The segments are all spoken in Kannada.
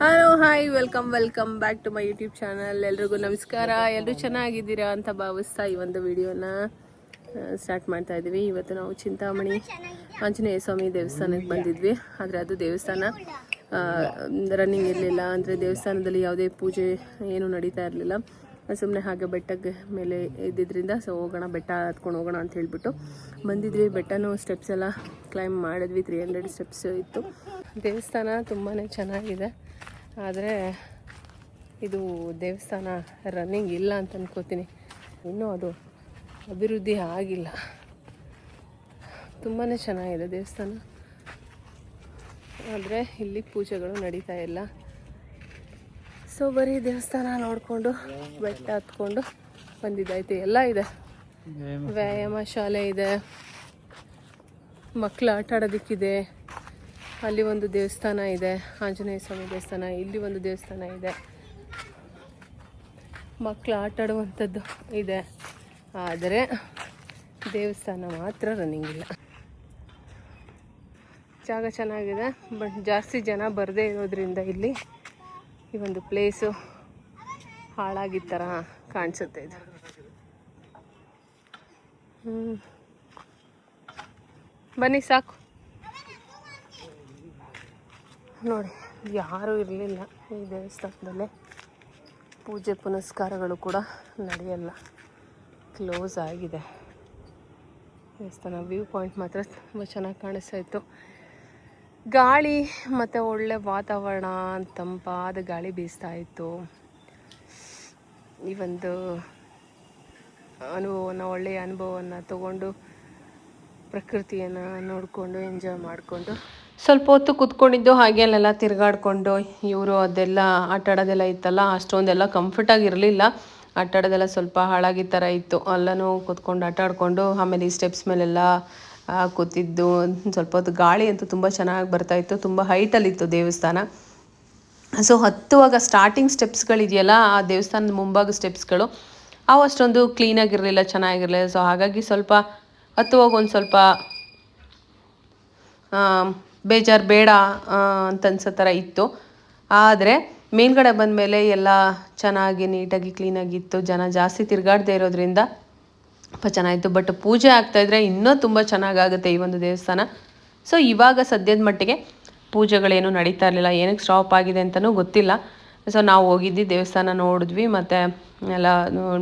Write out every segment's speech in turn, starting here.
Hello hi welcome welcome back to my YouTube channel ಎಲ್ರಿಗೂ ನಮಸ್ಕಾರ. ಎಲ್ಲರೂ ಚೆನ್ನಾಗಿದ್ದೀರಾ ಅಂತ ಭಾವಿಸ್ತಾ ಈ ಒಂದು ವಿಡಿಯೋನ ಸ್ಟಾರ್ಟ್ ಮಾಡ್ತಾ ಇದ್ದೀವಿ. ಇವತ್ತು ನಾವು ಚಿಂತಾಮಣಿ ಆಂಜನೇಯ ಸ್ವಾಮಿ ದೇವಸ್ಥಾನಕ್ಕೆ ಬಂದಿದ್ವಿ. ಆದರೆ ಅದು ದೇವಸ್ಥಾನ ರನ್ನಿಂಗ್ ಇರಲಿಲ್ಲ. ಅಂದರೆ ದೇವಸ್ಥಾನದಲ್ಲಿ ಯಾವುದೇ ಪೂಜೆ ಏನು ನಡೀತಾ ಇರಲಿಲ್ಲ. ಸುಮ್ಮನೆ ಹಾಗೆ ಬೆಟ್ಟಕ್ಕೆ ಮೇಲೆ ಇದ್ದಿದ್ದರಿಂದ ಸೊ ಹೋಗೋಣ, ಬೆಟ್ಟ ಹತ್ಕೊಂಡು ಹೋಗೋಣ ಅಂತ ಹೇಳ್ಬಿಟ್ಟು ಬಂದಿದ್ವಿ. ಬೆಟ್ಟನೂ ಸ್ಟೆಪ್ಸ್ ಎಲ್ಲ ಕ್ಲೈಮ್ ಮಾಡಿದ್ವಿ. ತ್ರೀ ಹಂಡ್ರೆಡ್ ಸ್ಟೆಪ್ಸ್ ಇತ್ತು. ದೇವಸ್ಥಾನ ತುಂಬಾ ಚೆನ್ನಾಗಿದೆ. ಆದರೆ ಇದು ದೇವಸ್ಥಾನ ರನ್ನಿಂಗ್ ಇಲ್ಲ ಅಂತ ಅಂದ್ಕೋತೀನಿ ಇನ್ನೂ ಅದು ಅಭಿವೃದ್ಧಿ ಆಗಿಲ್ಲ. ತುಂಬಾ ಚೆನ್ನಾಗಿದೆ ದೇವಸ್ಥಾನ. ಆದರೆ ಇಲ್ಲಿ ಪೂಜೆಗಳು ನಡೀತಾ ಇಲ್ಲ. ಸೊ ಬರೀ ದೇವಸ್ಥಾನ ನೋಡಿಕೊಂಡು ಬೆಟ್ಟ ಹತ್ಕೊಂಡು ಬಂದಿದ್ದಾಯ್ತು. ಎಲ್ಲ ಇದೆ. ವ್ಯಾಯಾಮ ಶಾಲೆ ಇದೆ. ಮಕ್ಕಳು ಆಟ ಆಡೋದಕ್ಕಿದೆ. ಅಲ್ಲಿ ಒಂದು ದೇವಸ್ಥಾನ ಇದೆ. ಆಂಜನೇಯ ಸ್ವಾಮಿ ದೇವಸ್ಥಾನ. ಇಲ್ಲಿ ಒಂದು ದೇವಸ್ಥಾನ ಇದೆ. ಮಕ್ಕಳು ಆಟ ಆಡುವಂಥದ್ದು ಇದೆ. ಆದರೆ ದೇವಸ್ಥಾನ ಮಾತ್ರ ರನ್ನಿಂಗ್ ಇಲ್ಲ. ಜಾಗ ಚೆನ್ನಾಗಿದೆ. ಬಟ್ ಜಾಸ್ತಿ ಜನ ಬರದೇ ಇರೋದ್ರಿಂದ ಇಲ್ಲಿ ಈ ಒಂದು ಪ್ಲೇಸು ಹಾಳಾಗಿದ್ದ ಥರ ಕಾಣಿಸುತ್ತೆ ಇದು. ಬನ್ನಿ ಸಾಕು. ನೋಡಿ, ಯಾರೂ ಇರಲಿಲ್ಲ ಈ ದೇವಸ್ಥಾನದಲ್ಲಿ. ಪೂಜೆ ಪುನಸ್ಕಾರಗಳು ಕೂಡ ನಡೆಯಲ್ಲ. ಕ್ಲೋಸ್ ಆಗಿದೆ. ದೇವಸ್ಥಾನ ವ್ಯೂ ಪಾಯಿಂಟ್ ಮಾತ್ರ ತುಂಬ ಚೆನ್ನಾಗಿ ಕಾಣಿಸ್ತಾ ಇತ್ತು. ಗಾಳಿ ಮತ್ತು ಒಳ್ಳೆ ವಾತಾವರಣ, ತಂಪಾದ ಗಾಳಿ ಬೀಸ್ತಾ ಇತ್ತು. ಈ ಒಂದು ಅನುಭವವನ್ನು, ಒಳ್ಳೆಯ ಅನುಭವವನ್ನು ತಗೊಂಡು, ಪ್ರಕೃತಿಯನ್ನು ನೋಡಿಕೊಂಡು ಎಂಜಾಯ್ ಮಾಡಿಕೊಂಡು ಸ್ವಲ್ಪ ಹೊತ್ತು ಕೂತ್ಕೊಂಡಿದ್ದು ಹಾಗೆ ಅಲ್ಲೆಲ್ಲ ತಿರುಗಾಡ್ಕೊಂಡು ಇವರು ಅದೆಲ್ಲ ಆಟಾಡೋದೆಲ್ಲ ಇತ್ತಲ್ಲ, ಅಷ್ಟೊಂದೆಲ್ಲ ಕಂಫರ್ಟಾಗಿ ಇರಲಿಲ್ಲ. ಆಟ ಆಡೋದೆಲ್ಲ ಸ್ವಲ್ಪ ಹಾಳಾಗಿ ಥರ ಇತ್ತು. ಅಲ್ಲನೂ ಕೂತ್ಕೊಂಡು ಆಟಾಡಿಕೊಂಡು ಆಮೇಲೆ ಈ ಸ್ಟೆಪ್ಸ್ ಮೇಲೆಲ್ಲ ಕೂತಿದ್ದು, ಸ್ವಲ್ಪ ಹೊತ್ತು ಗಾಳಿ ಅಂತೂ ತುಂಬ ಚೆನ್ನಾಗಿ ಬರ್ತಾಯಿತ್ತು ತುಂಬ ಹೈಟಲ್ಲಿತ್ತು ದೇವಸ್ಥಾನ. ಸೊ ಹತ್ತುವಾಗ ಸ್ಟಾರ್ಟಿಂಗ್ ಸ್ಟೆಪ್ಸ್ಗಳಿದೆಯಲ್ಲ ಆ ದೇವಸ್ಥಾನದ ಮುಂಭಾಗ ಸ್ಟೆಪ್ಸ್ಗಳು ಅವು ಅಷ್ಟೊಂದು ಕ್ಲೀನಾಗಿರಲಿಲ್ಲ ಚೆನ್ನಾಗಿರಲಿಲ್ಲ. ಸೊ ಹಾಗಾಗಿ ಸ್ವಲ್ಪ ಹತ್ತುವಾಗ ಒಂದು ಸ್ವಲ್ಪ ಬೇಜಾರು ಬೇಡ ಅಂತ ಅನ್ಸೋ ಥರ ಇತ್ತು. ಆದರೆ ಮೇಲ್ಗಡೆ ಬಂದಮೇಲೆ ಎಲ್ಲ ಚೆನ್ನಾಗಿ ನೀಟಾಗಿ ಕ್ಲೀನಾಗಿತ್ತು ಜನ ಜಾಸ್ತಿ ತಿರುಗಾಡದೇ ಇರೋದ್ರಿಂದ ತುಂಬ ಚೆನ್ನಾಗಿತ್ತು. ಬಟ್ ಪೂಜೆ ಆಗ್ತಾಯಿದ್ರೆ ಇನ್ನೂ ತುಂಬ ಚೆನ್ನಾಗಾಗುತ್ತೆ ಈ ಒಂದು ದೇವಸ್ಥಾನ. ಸೊ ಇವಾಗ ಸದ್ಯದ ಮಟ್ಟಿಗೆ ಪೂಜೆಗಳೇನು ನಡೀತಾ ಇರಲಿಲ್ಲ. ಏನಕ್ಕೆ ಸ್ಟಾಪ್ ಆಗಿದೆ ಅಂತಲೂ ಗೊತ್ತಿಲ್ಲ. ಸೊ ನಾವು ಹೋಗಿದ್ವಿ, ದೇವಸ್ಥಾನ ನೋಡಿದ್ವಿ, ಮತ್ತು ಎಲ್ಲ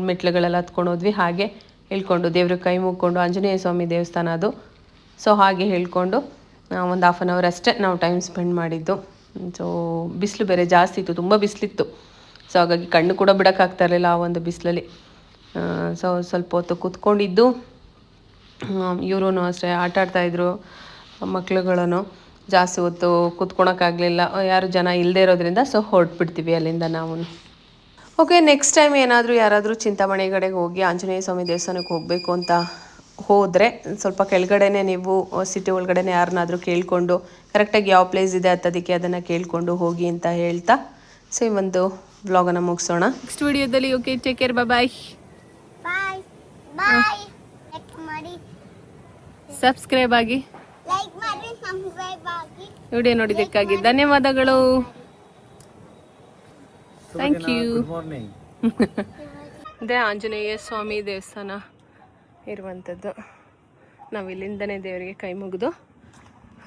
ಮೆಟ್ಲುಗಳೆಲ್ಲ ಹತ್ಕೊಂಡು ಹೋದ್ವಿ. ಹಾಗೆ ಹೇಳ್ಕೊಂಡು ದೇವ್ರಿಗೆ ಕೈ ಮುಗ್ಕೊಂಡು ಆಂಜನೇಯ ಸ್ವಾಮಿ ದೇವಸ್ಥಾನ ಅದು. ಸೊ ಹಾಗೆ ಹೇಳ್ಕೊಂಡು ಒಂದು ಹಾಫ್ ಆನ್ ಅವರ್ ಅಷ್ಟೇ ನಾವು ಟೈಮ್ ಸ್ಪೆಂಡ್ ಮಾಡಿದ್ದು. ಸೊ ಬಿಸಿಲು ಬೇರೆ ಜಾಸ್ತಿ ಇತ್ತು, ತುಂಬ ಬಿಸಿಲಿತ್ತು. ಸೊ ಹಾಗಾಗಿ ಕಣ್ಣು ಕೂಡ ಬಿಡೋಕ್ಕಾಗ್ತಾ ಇರಲಿಲ್ಲ ಆ ಒಂದು ಬಿಸಿಲಲ್ಲಿ. ಸೊ ಸ್ವಲ್ಪ ಹೊತ್ತು ಕೂತ್ಕೊಂಡಿದ್ದು. ಇವರು ಅಷ್ಟೇ ಆಟ ಆಡ್ತಾಯಿದ್ರು ಮಕ್ಳುಗಳನ್ನು. ಜಾಸ್ತಿ ಹೊತ್ತು ಕೂತ್ಕೊಳಕ್ಕಾಗಲಿಲ್ಲ ಯಾರು ಜನ ಇಲ್ಲದೇ ಇರೋದ್ರಿಂದ ಸೊ ಹೊರಟ್ಬಿಡ್ತೀವಿ ಅಲ್ಲಿಂದ ನಾವು ಓಕೆ ನೆಕ್ಸ್ಟ್ ಟೈಮ್ ಏನಾದರೂ ಯಾರಾದರೂ ಚಿಂತಾಮಣಿ ಕಡೆಗೆ ಹೋಗಿ ಆಂಜನೇಯ ಸ್ವಾಮಿ ದೇವಸ್ಥಾನಕ್ಕೆ ಹೋಗಬೇಕು ಅಂತ ಹೋದರೆ ಸ್ವಲ್ಪ ಕೆಳಗಡೆನೆ ನೀವು ಸಿಟಿ ಒಳಗಡೆನೆ ಯಾರನ್ನಾದರೂ ಕೇಳಿಕೊಂಡು ಕರೆಕ್ಟಾಗಿ ಯಾವ ಪ್ಲೇಸ್ ಇದೆ ಹತ್ತೋದಕ್ಕೆ ಅದನ್ನು ಕೇಳಿಕೊಂಡು ಹೋಗಿ ಅಂತ ಹೇಳ್ತಾ ಸೊ ಈ ಒಂದು ವ್ಲಾಗನ್ನು ಮುಗಿಸೋಣ. ನೆಕ್ಸ್ಟ್ ವಿಡಿಯೋದಲ್ಲಿ okay take care bye bye subscribe ಆಗಿ. ಲೈಕ್ ಮಾಡಿ ಸಬ್ಸ್ಕ್ರೈಬ್ ಆಗಿ. ವಿಡಿಯೋ ನೋಡಿದ್ದಕ್ಕಾಗಿ ಧನ್ಯವಾದಗಳು. ಥ್ಯಾಂಕ್ ಯು ಮಾರ್ನಿಂಗ್ ಇದೇ ಆಂಜನೇಯ ಸ್ವಾಮಿ ದೇವಸ್ಥಾನ. ಇರುವಂಥದ್ದು. ನಾವು ಇಲ್ಲಿಂದನೇ ದೇವರಿಗೆ ಕೈ ಮುಗಿದು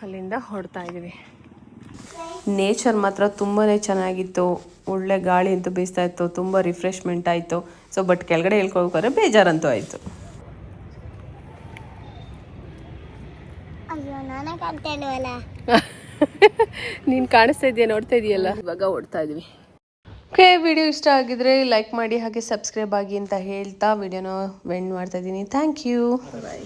ಅಲ್ಲಿಂದ ಹೊಡ್ತಾ ಇದ್ದೀವಿ. ನೇಚರ್ ಮಾತ್ರ ತುಂಬಾ ಚೆನ್ನಾಗಿತ್ತು. ಒಳ್ಳೆ ಗಾಳಿ ಅಂತೂ ಬೀಸ್ತಾ ಇತ್ತು. ತುಂಬ ರಿಫ್ರೆಶ್ಮೆಂಟ್ ಆಯಿತು. ಸೊ ಬಟ್ ಕೆಳಗಡೆ ಹೇಳ್ಕೊಬೇಕಾದ್ರೆ ಬೇಜಾರಂತೂ ಆಯಿತು. ಅಯ್ಯೋ ನಾನೇ ಕಾಣಿಸ್ತಾ ಇದೆಯಾ ನೋಡ್ತಾ ಇದೆಯಲ್ಲ? ಇವಾಗ ಓಡ್ತಾ ಇದೀವಿ. ಓಕೆ ವಿಡಿಯೋ ಇಷ್ಟ ಆಗಿದ್ರೆ ಲೈಕ್ ಮಾಡಿ ಹಾಗೆ ಸಬ್ಸ್ಕ್ರೈಬ್ ಆಗಿ ಅಂತ ಹೇಳ್ತಾ ವಿಡಿಯೋನ ವೆಂಡ್ ಮಾಡ್ತಾ ಇದ್ದೀನಿ. Thank you bye